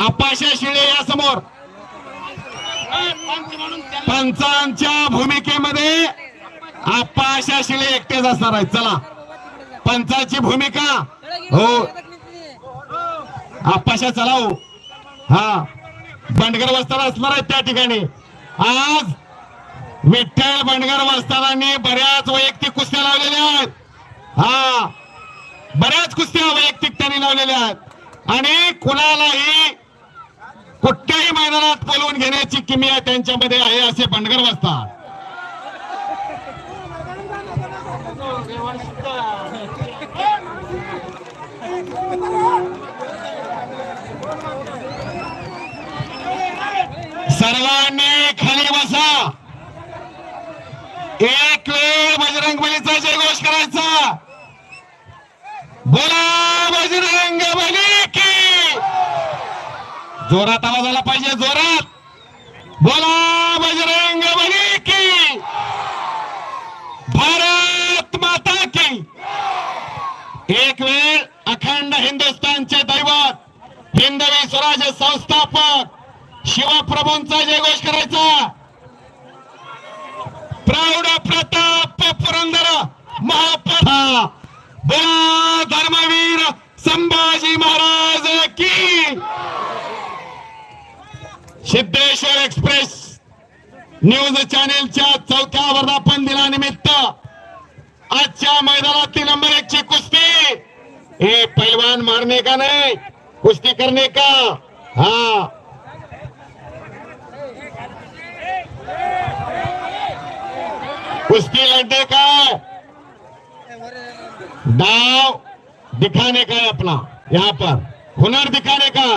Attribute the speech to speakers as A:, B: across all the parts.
A: आपाशा शिळे या समोर. पंचांच्या भूमिकेमध्ये आपाशा शिळे एकटेच असणार आहेत. चला. पंचाची भूमिका. हो. आपाशा चला हो. हा. बंडगर वस्ताद असणार आहेत त्या ठिकाणी. आज विठ्ठल बंडगर वस्तादांनी बऱ्याच वैयक्तिक कुस्त्या लावलेल्या आहेत. हा. बऱ्याच कुस्त्या वैयक्तिक त्यांनी लावलेल्या आहेत. आणि कुणालाही कुठल्याही मैदानात बोलवून घेण्याची किमिया त्यांच्यामध्ये आहे असे बंडगर वस्ताद सर्वांनी खाली बसा. एक वेळ बजरंग बलीचा जयघोष करायचा. बोला बजरंग! जोरात आवाज आला पाहिजे जोरात. बोला बजरंग बली की. भारत माता की. एक वेळ अखंड हिंदुस्थानचे दैवत हिंदवी स्वराज्य संस्थापक शिवप्रभूंचा जयघोष करायचा. प्रौढ प्रताप पुरंदर महापथा बोला धर्मवीर संभाजी महाराज की सिद्धेश्वर एक्सप्रेस न्यूज चॅनेलच्या चौथ्या वर्धापन दिनानिमित्त आजच्या मैदानातील नंबर एक ची कुस्ती. हे पैलवान मारने का नाही? कुस्ती करने का? हा. कुस्ती लड़ने का दाव दिखाने का अपना यहाँ पर. हुनर दिखाने का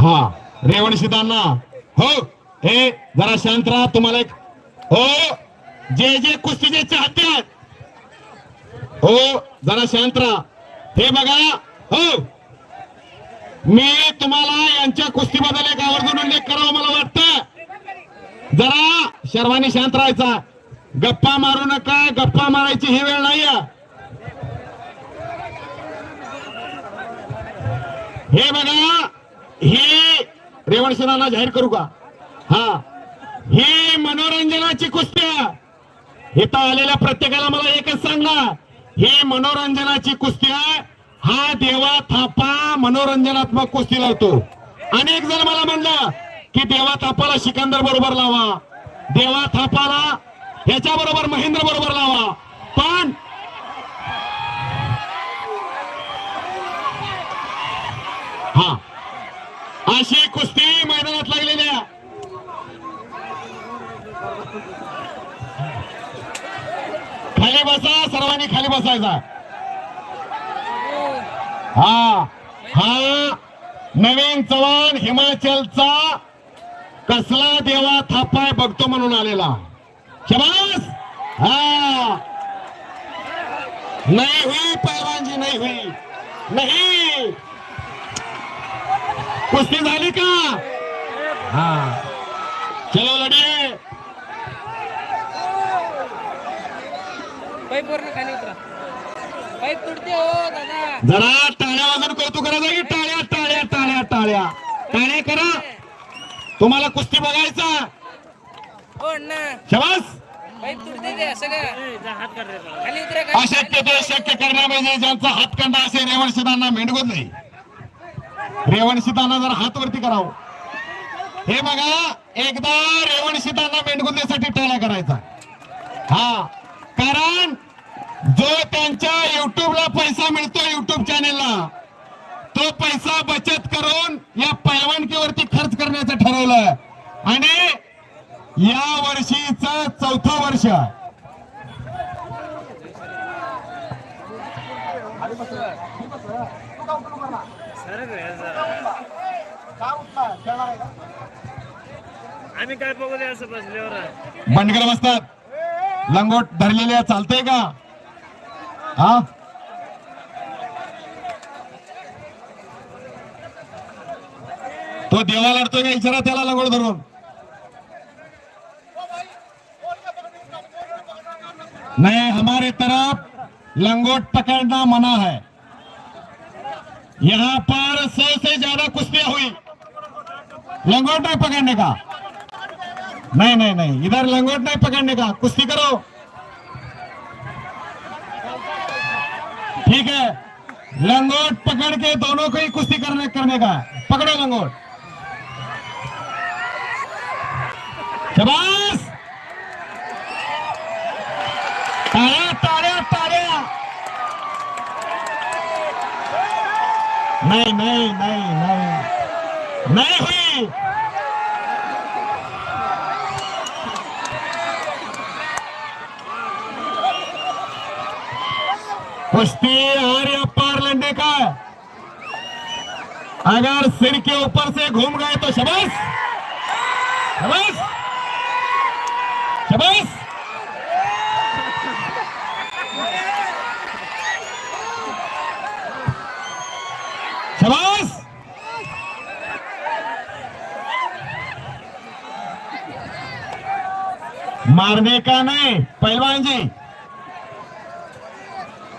A: हा रेवणशिदांना हो हे जरा शांत राहा तुम्हाला एक हो जे जे कुस्तीचे चाहते आहेत. हो जरा शांत राहा. हे बघा हो. मी तुम्हाला यांच्या कुस्तीबद्दल एक आवर्जून उल्लेख करावा मला वाटतं जरा शर्वानी शांत राहायचा. गप्पा मारू नका गप्पा मारायची ही वेळ नाही हे बघा ही रेवणसेनाला जाहीर करू का? हा. ही मनोरंजनाची कुस्ती आहे इथं आलेल्या प्रत्येकाला मला एकच सांगा. ही मनोरंजनाची कुस्ती आहे हा देवा थापा मनोरंजनात्मक कुस्ती लावतो. अनेक जण मला म्हणलं की देवा थापाला सिकंदर बरोबर लावा. देवा थापाला ह्याच्या बरोबर महेंद्र बरोबर लावा. पण हा. अशी कुस्ती मैदानात लागलेली आहे खाली बसा सर्वांनी खाली बसायचा. हा हा नवीन चव्हाण हिमाचलचा कसला देवा थापाय बघतो म्हणून आलेला. शबास! हा. नाही हुई पैलवानजी नाही हुई. नाही. कुस्ती झाली का? हा. चलो लढे
B: पाईप वरनं खाली उतरा. पाईप तुटते हो दादा.
A: जरा टाळ्या वाजून कौतुक करायचं की टाळ्या टाळ्या टाळ्या टाळ्या. टाळ्या करा. तुम्हाला कुस्ती बघायचा.
B: हो
A: शबास. अशक्य ते शक्य करण्यामध्ये ज्यांचा हातखंडा असेल रेवणसिद्धांना मेंढगोत नाही. रेवणसिद्धांना जर हात वरती करावं. हे बघा एकदा रेवणसिद्धांना मेंढगुंदेसाठी टाळा करायचा.
C: आम्ही काय बघू दे असं बसल्यावर
A: बंडगर बसतात. लंगोट धरलेल्या चालतंय का? हा? तो देवा लढतोय का? विचारा त्याला लंगोट धरून. नाही हमारे तरफ लंगोट पकड़ना मना है. यहाँ पर सौ से ज्यादा कुश्तियां हुई. लंगोट नहीं पकड़ने का। नहीं नहीं नहीं, इधर लंगोट नहीं पकड़ने का, कुश्ती करो। ठीक है, लंगोट पकड़ के दोनों को ही कुश्ती करने करने का पकड़ो लंगोट। शबाश! ताड़िया ताड़िया ताड़िया नहीं नहीं नहीं नहीं नहीं हुई। कुश्ती और या लड़ने का अगर सिर के ऊपर से घूम गए तो शबाश। शबाश। शबाश। शबाश। मारने का नहीं, पहलवान जी।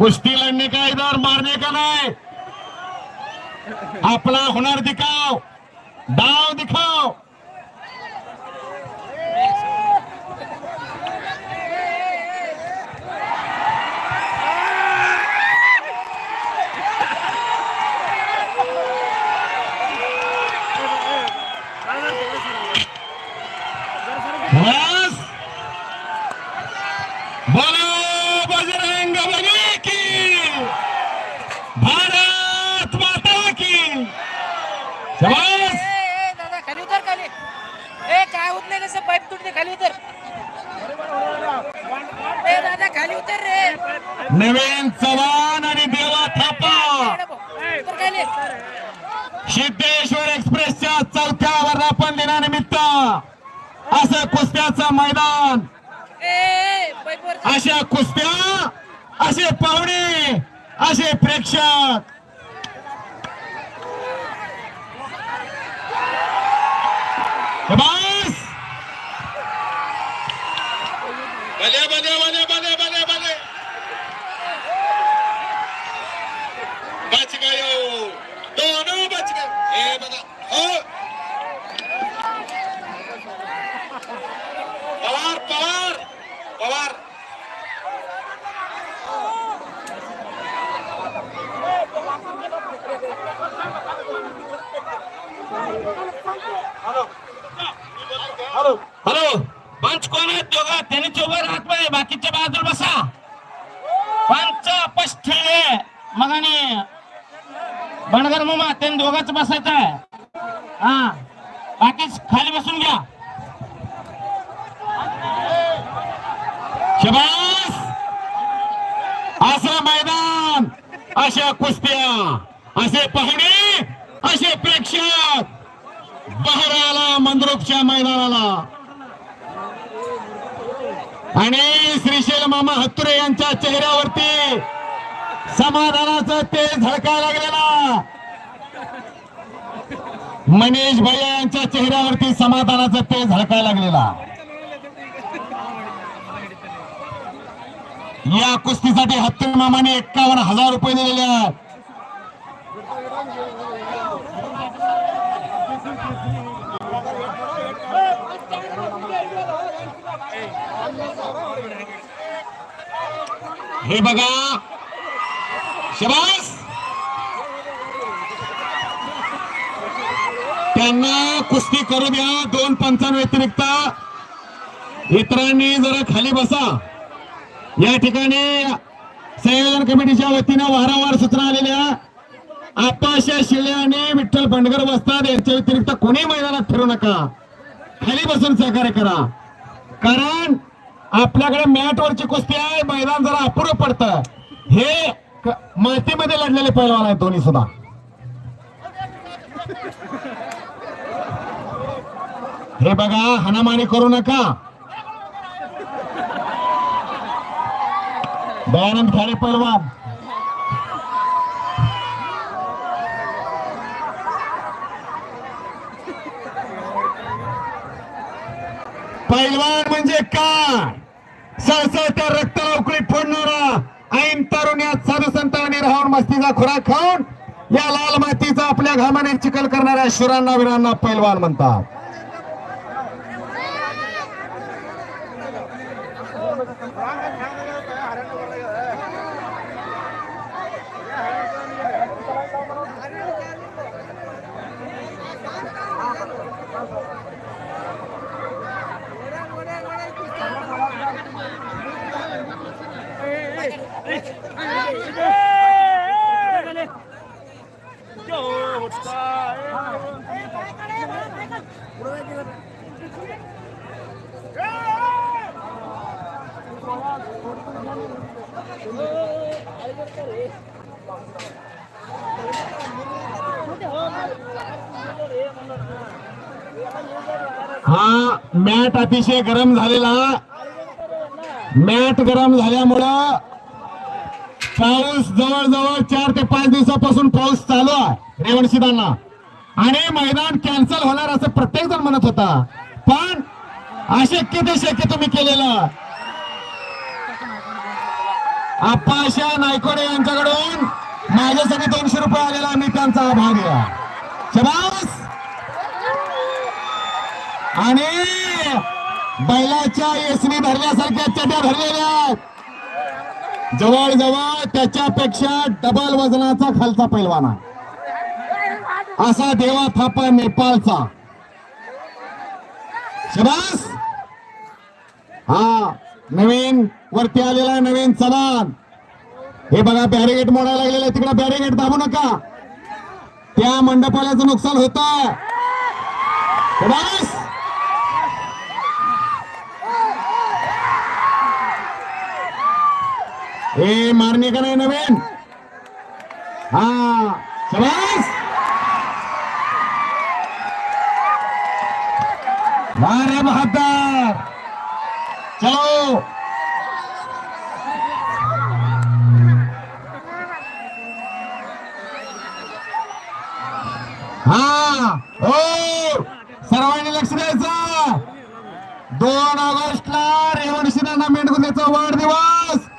A: कुश्ती लढने का इधर मारने का नहीं? अपना हुनर दिखाओ डाव दिखाओ बस बोलो बजरंग बली की भारत माता की शाबाश
B: ए, ए, दादा खाली उतर खाली ए काय होत नाही कसं पाईप तुटते खाली उतर ए दादा खाली उतर रे
A: नवीन चव्हाण आणि देवा थापा
B: उतर खाली
A: सिद्धेश्वर एक्सप्रेसच्या चौथ्या वर्धापन दिनानिमित्त असं कुस्त्याचं मैदान. अशा कुस्त्या असे पाहुणे असे प्रेक्षक. बस. भले भले भले भले भले भले बच गयो. दोनों बच गए ए बघा हॅलो. हॅलो. पंच कोण आहेत दोघं? त्यांनी चोबर राहत बाकीच्या बाजूला बसा. पंच पष्ट मगाने बणगर मामा त्यांनी दोघांच बसायचं आहे. हा. बाकी खाली बसून घ्या. शबास. असं मैदान अशा कुस्त्या असे पाहुणे असे प्रेक्षक बहराला मंद्रोपच्या मैदानाला. आणि श्रीशैल मामा हत्तुरे यांच्या चेहऱ्यावरती समाधानाचं तेज झळकायला लागलेला. मनीष भैया यांच्या चेहऱ्यावरती समाधानाचं तेज झळकायला लागलेला. या कुस्तीसाठी हत्तुरे मामाने एक्कावन्न हजार रुपये दिलेले आहेत. हे बघा. शबास. त्यांना कुस्ती करू द्या. दोन पंचांव्यतिरिक्त इतरांनी जरा खाली बसा. या ठिकाणी संयोजन कमिटीच्या वतीनं वारंवार सूचना आलेल्या आपाशा शिळे आणि विठ्ठल बंडगर बसतात यांच्या व्यतिरिक्त कोणी मैदानात फिरू नका. खाली बसून सहकार्य करा. कारण आपल्याकडे मॅटवरची कुस्ती आहे मैदान जरा अपूर्व पडत. हे मातीमध्ये लढलेले पैलवान आहेत दोन्ही सुद्धा. हे बघा हनामानी करू नका. दयानंद खाडे पैलवान. पैलवान म्हणजे काय? सळसळत्या रक्ताला उकळी फोडणारा ऐन तरुण्यात साधू संत राहून मस्तीचा खुराक खाऊन या लाल मातीचा आपल्या घामाने चिखल करणाऱ्या शुरांना वीरांना पैलवान म्हणतात. हा मॅट अतिशय गरम झालेला. मॅट गरम झाल्यामुळं पाऊस जवळजवळ चार ते पाच दिवसापासून पाऊस चालू आहे रेवणशिदांना आणि मैदान कॅन्सल होणार असं प्रत्येक जण म्हणत होता. पण अशक्य ते शक्य तुम्ही केलेलं? आप्पाशा नायकोडे यांच्याकडून माझ्यासाठी दोनशे रुपये आलेला मी त्यांचा आभार दिला शबास! आणि बैलाच्या येसनी धरल्यासारख्या चट्या धरलेल्या आहेत. जवळजवळ त्याच्यापेक्षा डबल वजनाचा खालचा पैलवान आहे. असा देवा थापा नेपाळचा. शबास! हा नवीन वरती आलेला नवीन चलान हे बघा बॅरिगेट मोडायला लागलेलं आहे. तिकडे बॅरिगेट दाबू नका. त्या मंडपाल्याचं नुकसान होत हे मारणे का नाही नवीन हा शबास! वारे बहादर! चलो! हा हो! सर्वांनी लक्ष द्यायचं. दोन ऑगस्टला रेवणशिरांना मेंढगुंदेचा वाढदिवस!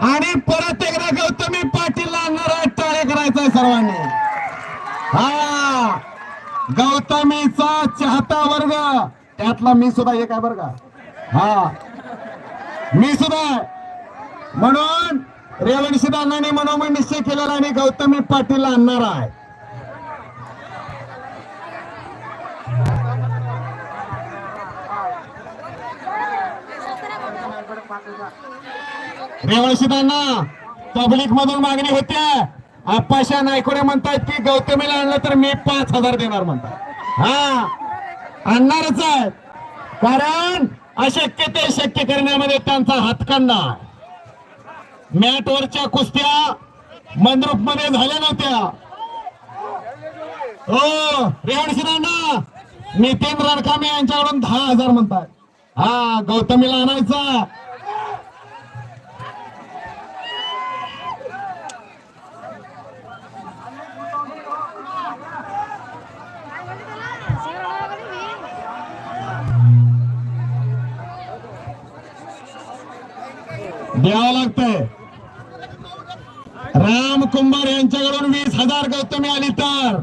A: आणि परत एकदा गौतमी पाटीलला आणणारा टाळे करायचा आहे सर्वांनी. हा. गौतमीचा चाहता वर्ग. त्यातला मी सुद्धा एक आहे बर का. हा. मी सुद्धा म्हणून म्हणून अण्णाने मनोमन निश्चय केलेला आणि गौतमी पाटील आणणार आहे. रेवणशिदांना पब्लिक मधून मागणी होत्या आप्पाशा नायकोडे म्हणतात की गौतमीला आणलं तर मी पाच हजार देणार म्हणतात. हा आणणारच आहे कारण अशक्य ते शक्य करण्यामध्ये त्यांचा हातखंडा. मॅटवरच्या कुस्त्या मंद्रुपमध्ये झाल्या नव्हत्या. हो रेवणशिदांना नितीन रणकामे यांच्याकडून दहा हजार म्हणतात हा गौतमीला आणायचा. द्यावं लागतंय. राम कुंभार यांच्याकडून वीस हजार गौतमी आली तर.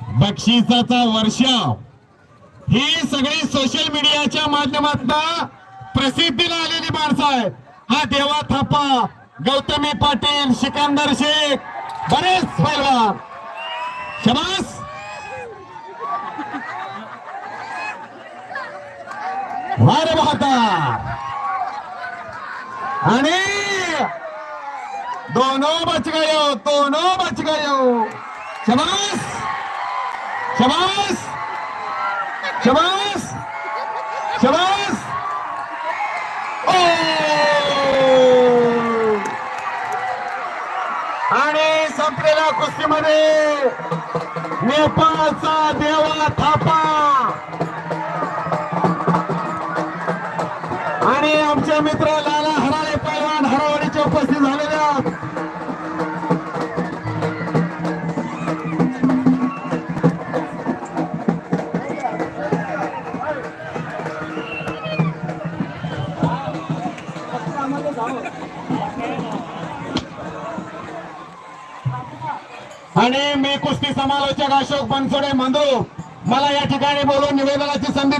A: बक्षिसाचा वर्षाव. ही सगळी सोशल मीडियाच्या माध्यमातून प्रसिद्धीला आलेली माणसं आहेत. हा देवा थापा गौतमी पाटील सिकंदर शेख बरेच पैलवान. शबास! वार बहाता आणि दोनो बच गयो दोनो बच गयो. शबास! शबास! शबास! शबास! ओ! आणि संपलेल्या कुस्तीमध्ये नेपाळचा देवा थापा. आणि आमचे मित्र लाला उपस्थित आणि मी कुस्ती समालोचक अशोक बनसोडे मांदू मला या ठिकाणी बोलून निवेदनाची संधी